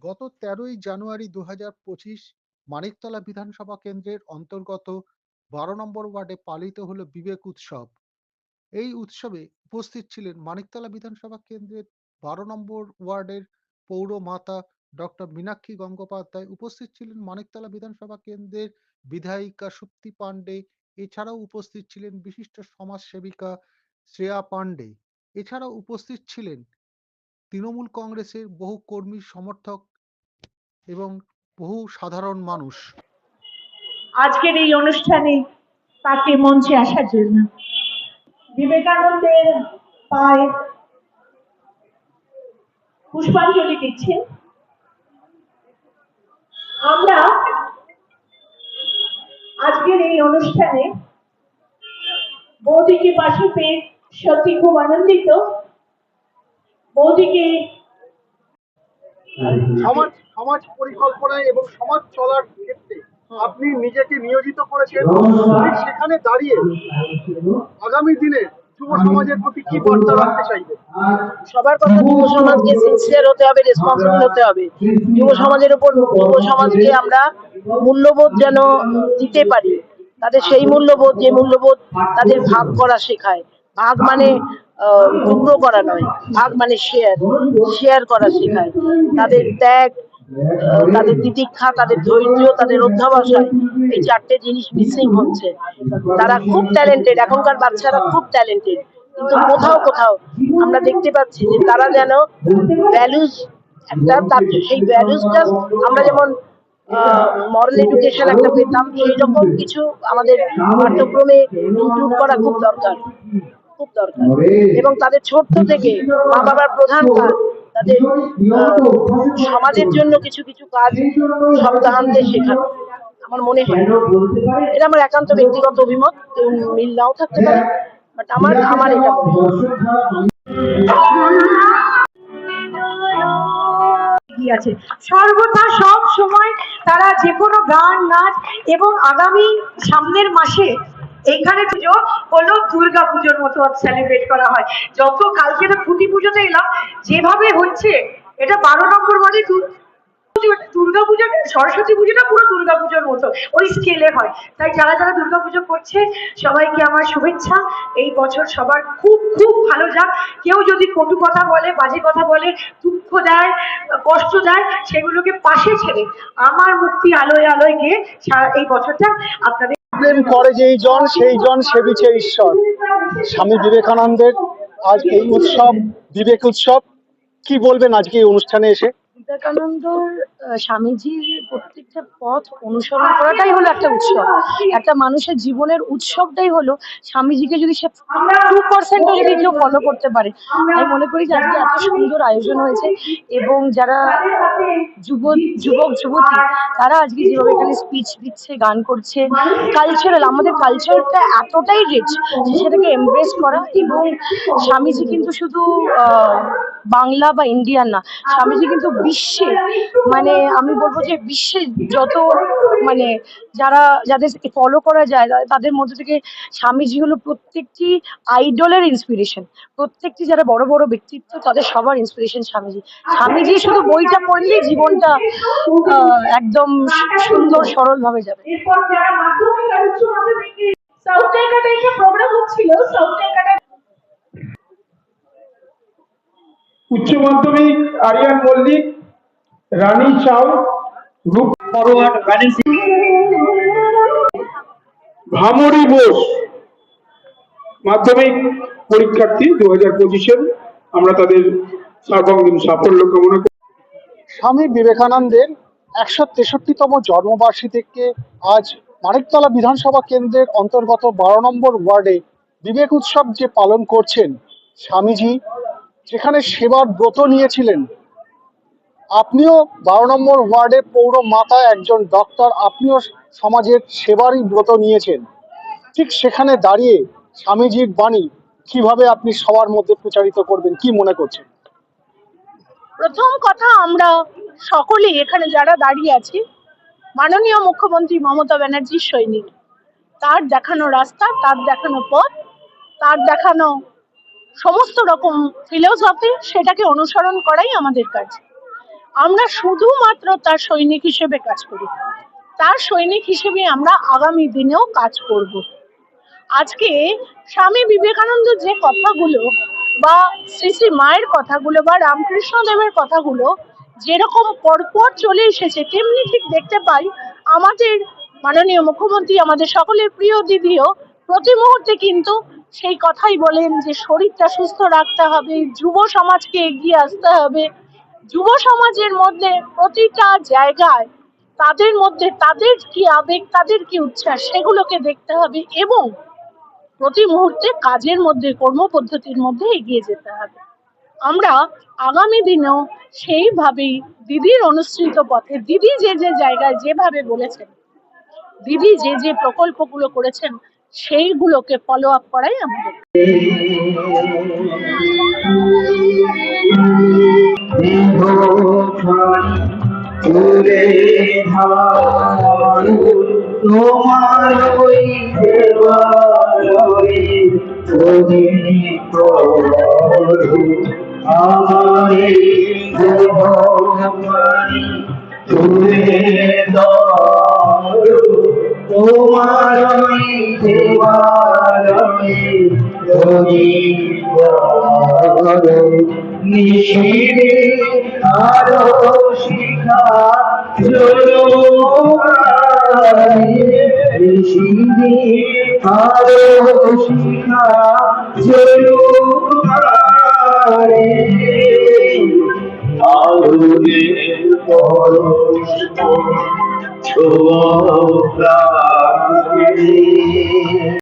গত তেরোই জানুয়ারি দু হাজার পঁচিশ মানিকতলা বিধানসভা কেন্দ্রের অন্তর্গত বারো নম্বর ওয়ার্ডে পালিত হলো বিবেক উৎসব। এই উৎসবে উপস্থিত ছিলেন মানিকতলা বিধানসভা কেন্দ্রের বারো নম্বর ওয়ার্ডের পৌর মাতা ডক্টর মীনাক্ষী গঙ্গোপাধ্যায়, উপস্থিত ছিলেন মানিকতলা বিধানসভা কেন্দ্রের বিধায়িকা সুপ্তি পাণ্ডে, এছাড়াও উপস্থিত ছিলেন বিশিষ্ট সমাজ সেবিকা শ্রেয়া পাণ্ডে। এছাড়াও উপস্থিত ছিলেন তৃণমূল কংগ্রেসের বহু কর্মী সমর্থক এবং বহু সাধারণ মানুষ। আজকের এই অনুষ্ঠানে তাকে মঞ্চে আসার জন্য বিবেকানন্দের পায়ে পুষ্পাঞ্জলি দিচ্ছে। আমরা আজকের এই অনুষ্ঠানে বৌদিকে পাশে পেয়ে সত্যি খুব আনন্দিত। বৌদিকে সমাজ সমাজ পরিকল্পনায় এবং সমাজ চলার ক্ষেত্রে আপনি নিজেকে নিয়োজিত করেছেন। সেখানে দাঁড়িয়ে আগামী দিনে যুব সমাজের প্রতি কি বার্তা রাখতে চাইবেন? সবার কথা যুব সমাজকে সিনসিয়ার হতে হবে রেসপন্সিবল হতে হবে। যুব সমাজের উপর যুব সমাজকে আমরা মূল্যবোধ যেন দিতে পারি তাদের সেই মূল্যবোধ যে মূল্যবোধ তাদের ভাগ করা শেখায়। ভাগ মানে টুকরো করা নয় ভাগ মানে শেয়ার শেয়ার করা শেখায়। তাদের ত্যাগ তাদের তিতিক্ষা তাদের ধৈর্য তাদের অধ্যাবসায় এই চারটে জিনিস মিসিং হচ্ছে। তারা খুব ট্যালেন্টেড এখনকার বাচ্চারা খুব ট্যালেন্টেড কিন্তু কোথাও কোথাও আমরা দেখতে পাচ্ছি যে তারা যেন ভ্যালুজ একটা তার সেই ভ্যালুজটা আমরা যেমন মরাল এডুকেশন একটা পেতাম সেই রকম কিছু আমাদের পাঠ্যক্রমে ইনক্লুড করা খুব দরকার। খুব দরকার। এবং তাদের ছোট্ট থেকে মা বাবার প্রধান কাজ তাদের সমাজের জন্য কিছু কিছু কাজ সপ্তাহান্তে শেখানো। আমার মনে হয় এটা আমার একান্ত ব্যক্তিগত অভিমত মিল নাও থাকতে পারে বাট আমার আমার এটা মনে হয়। আছে? সর্বদা সব সময় তারা যে কোনো গান নাচ এবং আগামী সামনের মাসে এইখানে পুজো হলো দুর্গা পুজোর মতো সেলিব্রেট করা হয়। যত কালকে তো খুঁটি পুজোতে এলাম, যেভাবে হচ্ছে, এটা বারো নম্বর মানে দুর্গা পুজো সরস্বতী পুজোটা পুরো দুর্গা পুজোর মতো, ওই স্কেলে হয়। তাই যারা যারা দুর্গা পুজো করছে, সবাইকে আমার শুভেচ্ছা। এই বছর সবার খুব খুব ভালো যাক। কেউ যদি কটু কথা বলে, বাজে কথা বলে, দুঃখ দেয়, কষ্ট দেয়, সেগুলোকে পাশে ছেড়ে আমার মুক্তি আলোয় আলোয় গিয়ে এই বছরটা আপনাদের প্রেম করে যেই জন, সেই জন সেবিছে ঈশ্বর। স্বামী বিবেকানন্দের আজ এই উৎসব, বিবেক উৎসব, কি বলবেন আজকে এই অনুষ্ঠানে এসে? বিবেকানন্দর স্বামীজির প্রত্যেকটা পথ অনুসরণ করাটাই হলো একটা উৎসব। একটা মানুষের জীবনের উৎসবটাই হলো স্বামীজিকে যদি সে টু পার্সেন্টও যদি কেউ ফলো করতে পারে। আমি মনে করি যে আজকে এত সুন্দর আয়োজন হয়েছে এবং যারা যুব, যুবক, যুবতী, তারা আজকে যেভাবে এখানে স্পিচ দিচ্ছে, গান করছে কালচারাল আমাদের কালচারটা এতটাই রিচ যে সেটাকে এমব্রেস করা এবং স্বামীজি কিন্তু শুধু বাংলা বা ইন্ডিয়ান না, স্বামীজি কিন্তু বিশ্বে মানে আমি বলব যে বিশ্বে যত মানে যারা যাদের ফলো করা যায় তাদের মধ্যে থেকে স্বামীজি হলো প্রত্যেকটি আইডলের ইন্সপিরেশন প্রত্যেকটি যারা বড় বড় ব্যক্তিত্ব তাদের সবার ইন্সপিরেশন স্বামীজি। স্বামীজি শুধু বইটা পড়লেই জীবনটা একদম সুন্দর সরল ভাবে যাবে সাউথ একটা প্রোগ্রাম হচ্ছিল সাউথ উচ্চ মাধ্যমিক আরিয়ান মল্লিক রানী চাও, রূপ ফরওয়ার্ড ব্যালেন্সিং ভামরি বোস। মাধ্যমিক পরীক্ষার্থী দু হাজার পঁচিশের, আমরা তাদের সর্বাঙ্গীন সাফল্য কামনা করি। স্বামী বিবেকানন্দের একশো তেষট্টিতম জন্মবার্ষিকীকে আজ মানিকতলা বিধানসভা কেন্দ্রের অন্তর্গত বারো নম্বর ওয়ার্ডে বিবেক উৎসব যে পালন করছেন স্বামীজি, যেখানে সেবার ব্রত নিয়েছিলেন আপনিও বারো নম্বর ওয়ার্ডে পৌর মাতা একজন ডক্টর আপনিও সমাজের সেবারই ব্রত নিয়েছেন। ঠিক সেখানে দাঁড়িয়ে স্বামীজির বাণী কীভাবে আপনি সবার মধ্যে প্রচারিত করবেন, কি মনে করছেন? প্রথম কথা আমরা সকলেই এখানে যারা দাঁড়িয়ে আছি, মাননীয় মুখ্যমন্ত্রী মমতা ব্যানার্জির সৈনিক। তার দেখানো রাস্তা, তার দেখানো পথ, তার দেখানো সমস্ত রকম ফিলোসফি সেটাকে অনুসরণ করাই আমাদের কাজ। আমরা শুধুমাত্র তার সৈনিক হিসেবে কাজ করি। তার সৈনিক হিসেবে আমরা আগামী দিনেও কাজ করব। আজকে স্বামী বিবেকানন্দ যে কথাগুলো বা শ্রী শ্রী মায়ের কথাগুলো বা রামকৃষ্ণ দেবের কথাগুলো যেরকম পরপর চলে এসেছে, তেমনি ঠিক দেখতে পাই আমাদের মাননীয় মুখ্যমন্ত্রী, আমাদের সকলের প্রিয় দিদিও প্রতি মুহূর্তে কিন্তু সেই কথাই বলেন যে শরীরটা সুস্থ রাখতে হবে, যুব সমাজকে এগিয়ে আসতে হবে। যুব সমাজের মধ্যে প্রতিটা জায়গায় তাদের মধ্যে তাদের কি আবেগ, তাদের কি উচ্ছ্বাস, সেগুলোকে দেখতে হবে এবং প্রতি মুহূর্তে কাজের মধ্যে, কর্মপদ্ধতির মধ্যে এগিয়ে যেতে হবে। আমরা আগামী দিনেও সেইভাবেই দিদির অনুসৃত পথে, দিদি যে যে জায়গায় যেভাবে বলেছেন, দিদি যে যে প্রকল্পগুলো করেছেন সেইগুলোকে ফলো আপ করাই আমাদের। তোমার তোমার নিশিরে আরও শিখা নিশিরে আরও শিখা আলোরে ছোয়া।